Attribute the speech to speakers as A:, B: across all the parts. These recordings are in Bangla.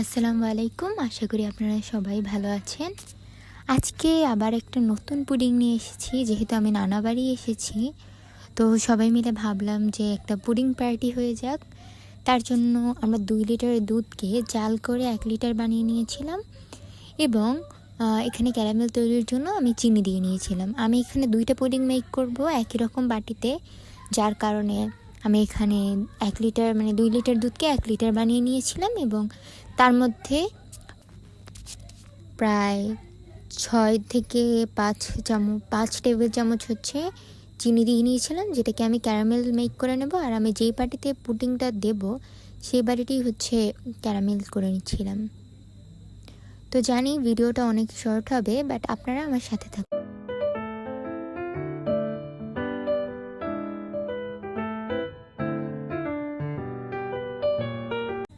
A: আসসালামু আলাইকুম। আশা করি আপনারা সবাই ভালো আছেন। আজকে আবার একটা নতুন পুডিং নিয়ে এসেছি। যেহেতু আমি নানা বাড়ি এসেছি, তো সবাই মিলে ভাবলাম যে একটা পুডিং পার্টি হয়ে যাক। তার জন্য আমরা দুই লিটার দুধকে জাল করে এক লিটার বানিয়ে নিয়েছিলাম এবং এখানে ক্যারামেল তৈরির জন্য আমি চিনি দিয়ে নিয়েছিলাম। আমি এখানে দুইটা পুডিং মেক করব একই রকম বাটিতে, যার কারণে আমি এখানে এক লিটার মানে দুই লিটার দুধকে এক লিটার বানিয়ে নিয়েছিলাম এবং তার মধ্যে প্রায় ছয় থেকে পাঁচ চামচ, পাঁচ টেবিল চামচ হচ্ছে চিনি দিয়ে নিয়েছিলাম, যেটাকে আমি ক্যারামেল মেক করে নেব। আর আমি যেই বাটিতে পুডিংটা দেব, সেই বাটিটি হচ্ছে ক্যারামেল করে নিচ্ছিলাম। তো জানি ভিডিওটা অনেক শর্ট হবে, বাট আপনারা আমার সাথে থাকুন।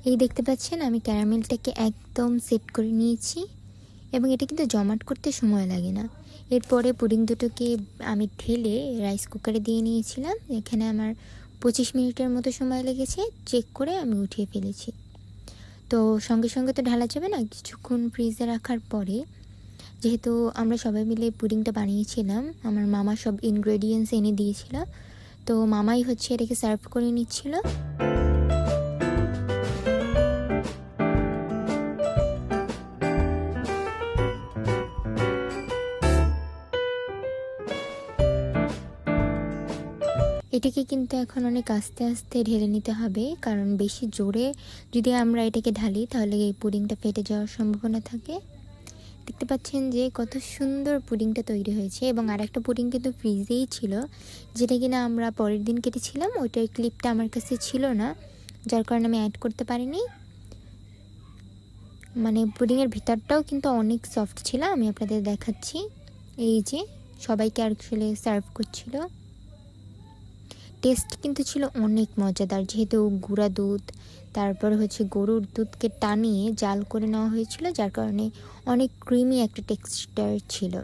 A: এই দেখতে পাচ্ছেন, আমি ক্যারামেলটাকে একদম সেট করে নিয়েছি এবং এটা কিন্তু জমাট করতে সময় লাগে না। এরপরে পুডিং দুটোকে আমি ঢেলে রাইস কুকারে দিয়ে নিয়েছিলাম। এখানে আমার পঁচিশ মিনিটের মতো সময় লেগেছে, চেক করে আমি উঠিয়ে ফেলেছি। তো সঙ্গে সঙ্গে তো ঢালা যাবে না, কিছুক্ষণ ফ্রিজে রাখার পরে। যেহেতু আমরা সবাই মিলে পুডিংটা বানিয়েছিলাম, আমার মামা সব ইনগ্রেডিয়েন্টস এনে দিয়েছিল। তো মামাই হচ্ছে এটাকে সার্ভ করে নিচ্ছিল। এটাকে কিন্তু এখন অনেক আস্তে আস্তে ঢেলে নিতে হবে। কারণ বেশি জোরে যদি আমরা এটাকে ঢালি, তাহলে এই পুডিংটা ফেটে যাওয়ার সম্ভাবনা থাকে। দেখতে পাচ্ছেন যে কত সুন্দর পুডিংটা তৈরি হয়েছে এবং আরেকটা পুডিং কিন্তু ফ্রিজেই ছিল, যেটা কিনা আমরা পরের দিন কেটেছিলাম। ওইটার ক্লিপটা আমার কাছে ছিল না, যার কারণে আমি অ্যাড করতে পারিনি। মানে পুডিংয়ের ভিতরটাও কিন্তু অনেক সফট ছিল, আমি আপনাদের দেখাচ্ছি। এই যে সবাইকে আসলে সার্ভ করছিল। টেস্ট কিন্তু ছিল অনেক মজাদার। যেহেতু গুঁড়া দুধ, তারপর হচ্ছে গরুর দুধকে টানিয়ে জাল করে নেওয়া হয়েছিল, যার কারণে অনেক ক্রিমি একটা টেক্সচার ছিল।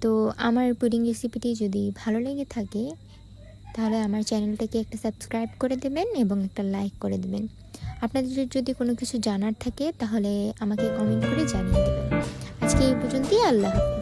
A: তো আমার পুডিং রেসিপিটি যদি ভালো লেগে থাকে, তাহলে আমার চ্যানেলটাকে একটা সাবস্ক্রাইব করে দেবেন এবং একটা লাইক করে দেবেন। আপনাদের যদি কোনো কিছু জানার থাকে, তাহলে আমাকে কমেন্ট করে জানিয়ে দেবেন। আজকে এই পর্যন্তই, আল্লাহ হাফিজ।